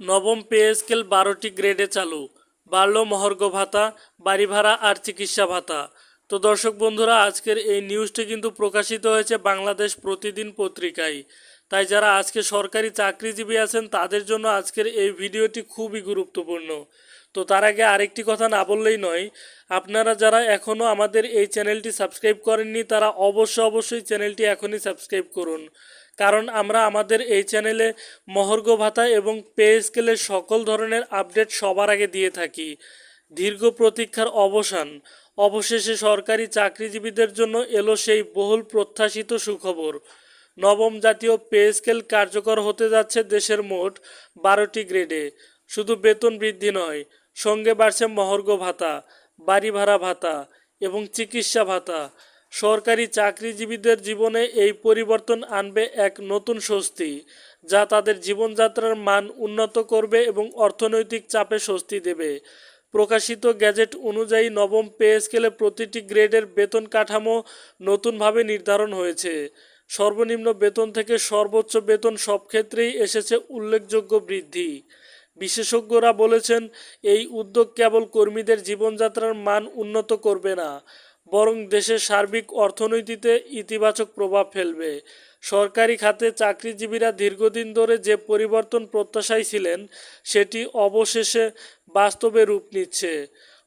নবম pay scale বারোটি গ্রেডে চালু। বাড়ল মহার্ঘ ভাতা বাড়ি ভাড়া আর চিকিৎসা ভাতা। তো দর্শক বন্ধুরা, আজকের এই নিউজটি কিন্তু প্রকাশিত হয়েছে বাংলাদেশ প্রতিদিন পত্রিকায়। তাই যারা আজকে সরকারি চাকরিজীবী আছেন, তাদের জন্য আজকের এই ভিডিওটি খুবই গুরুত্বপূর্ণ। তো তার আগে আরেকটি কথা না বললেই নয়, আপনারা যারা এখনও আমাদের এই চ্যানেলটি সাবস্ক্রাইব করেননি, তারা অবশ্যই অবশ্যই চ্যানেলটি এখনই সাবস্ক্রাইব করুন। কারণ আমরা আমাদের এই চ্যানেলে মহর্ঘ ভাতা এবং পে স্কেলের সকল ধরনের আপডেট সবার আগে দিয়ে থাকি। দীর্ঘ প্রতীক্ষার অবসান। অবশেষে সরকারি চাকরিজীবীদের জন্য এলো সেই বহুল প্রত্যাশিত সুখবর। নবম জাতীয় পে স্কেল কার্যকর হতে যাচ্ছে দেশের মোট বারোটি গ্রেডে শুধু বেতন বৃদ্ধি নয়, সঙ্গে বাড়ছে মহর্ঘ ভাতা, বাড়ি ভাড়া ভাতা এবং চিকিৎসা ভাতা। সরকারি চাকরিজীবীদের জীবনে এই পরিবর্তন আনবে এক নতুন স্বস্তি, যা তাদের জীবনযাত্রার মান উন্নত করবে এবং অর্থনৈতিক চাপে স্বস্তি দেবে। প্রকাশিত গ্যাজেট অনুযায়ী নবম পে স্কেলে প্রতিটি গ্রেডের বেতন কাঠামো নতুনভাবে নির্ধারণ হয়েছে। সর্বনিম্ন বেতন থেকে সর্বোচ্চ বেতন সব ক্ষেত্রেই এসেছে উল্লেখযোগ্য বৃদ্ধি। বিশেষজ্ঞরা বলেছেন, এই উদ্যোগ কেবল কর্মীদের জীবনযাত্রার মান উন্নত করবে না বরং দেশের সার্বিক অর্থনীতিতে ইতিবাচক প্রভাব ফেলবে। সরকারি খাতে চাকরিজীবীরা দীর্ঘদিন ধরে যে পরিবর্তন প্রত্যাশায় ছিলেন, সেটি অবশেষে বাস্তবে রূপ নিচ্ছে।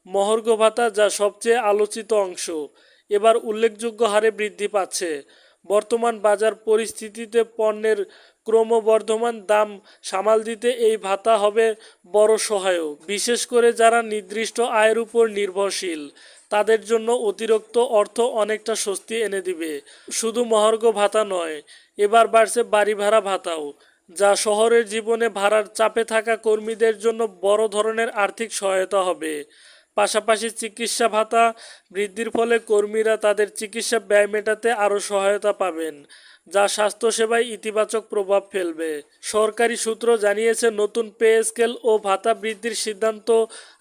মহর্ঘ ভাতা যা সবচেয়ে আলোচিত অংশ, এবার উল্লেখযোগ্য হারে বৃদ্ধি পাচ্ছে। বর্তমান বাজার পরিস্থিতিতে পণ্যের ক্রমবর্ধমান দাম সামাল দিতে এই ভাতা হবে বড় সহায়ক, বিশেষ করে যারা নির্দিষ্ট আয়ের উপর নির্ভরশীল। তাদের জন্য অতিরিক্ত অর্থ অনেকটা স্বস্তি এনে দিবে। শুধু মহার্ঘ ভাতা নয়, এবার বাড়ছে বাড়ি ভাড়া ভাতাও, যা শহরের জীবনে ভাড়ার চাপে থাকা কর্মীদের জন্য বড় ধরনের আর্থিক সহায়তা হবে। পাশাপাশি চিকিৎসা ভাতা বৃদ্ধির ফলে কর্মীরা তাদের চিকিৎসা ব্যয় মেটাতে আরও সহায়তা পাবেন, যা স্বাস্থ্যসেবায় ইতিবাচক প্রভাব ফেলবে। সরকারি সূত্র জানিয়েছে, নতুন পে স্কেল ও ভাতা বৃদ্ধির সিদ্ধান্ত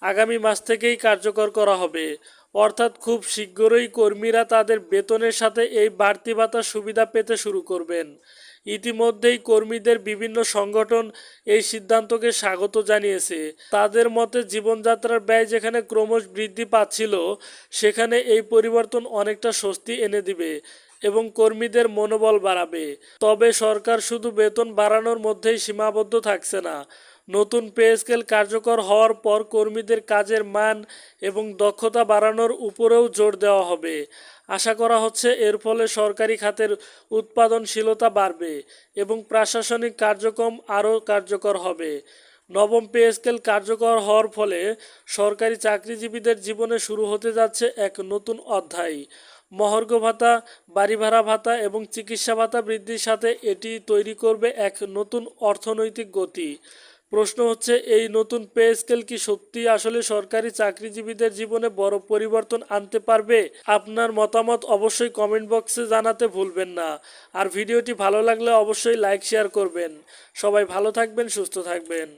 আগামী মাস থেকেই কার্যকর করা হবে। অর্থাৎ খুব শীঘ্রই কর্মীরা তাদের বেতনের সাথে এই বাড়তি ভাতা সুবিধা পেতে শুরু করবেন। ইতিমধ্যেই কর্মীদের বিভিন্ন সংগঠন এই সিদ্ধান্তকে স্বাগত জানিয়েছে। তাদের মতে জীবনযাত্রার ব্যয় যেখানে ক্রমশ বৃদ্ধি পাচ্ছিল, সেখানে এই পরিবর্তন অনেকটা স্বস্তি এনে দিবে। এবং কর্মীদের মনোবল বাড়াবে। তবে সরকার শুধু বেতন বাড়ানোর মধ্যেই সীমাবদ্ধ থাকছে না। নতুন পে স্কেল কার্যকর হওয়ার পর কর্মীদের কাজের মান এবং দক্ষতা বাড়ানোর উপরেও জোর দেওয়া হবে। আশা করা হচ্ছে এর ফলে সরকারি খাতের উৎপাদনশীলতা বাড়বে এবং প্রশাসনিক কার্যক্রম আরও কার্যকর হবে। নবম পে স্কেল কার্যকর হওয়ার ফলে সরকারি চাকরিজীবীদের জীবনে শুরু হতে যাচ্ছে এক নতুন অধ্যায়। মহর্ঘ ভাতা, বাড়ি ভাড়া ভাতা এবং চিকিৎসা ভাতা বৃদ্ধির সাথে এটি তৈরি করবে এক নতুন অর্থনৈতিক গতি। প্রশ্ন হচ্ছে, এই নতুন পে স্কেল কি সত্যি আসলে সরকারি চাকরিজীবীদের জীবনে বড় পরিবর্তন আনতে পারবে? আপনার মতামত অবশ্যই কমেন্ট বক্সে জানাতে ভুলবেন না। আর ভিডিওটি ভালো লাগলে অবশ্যই লাইক, শেয়ার করবেন। সবাই ভালো থাকবেন, সুস্থ থাকবেন।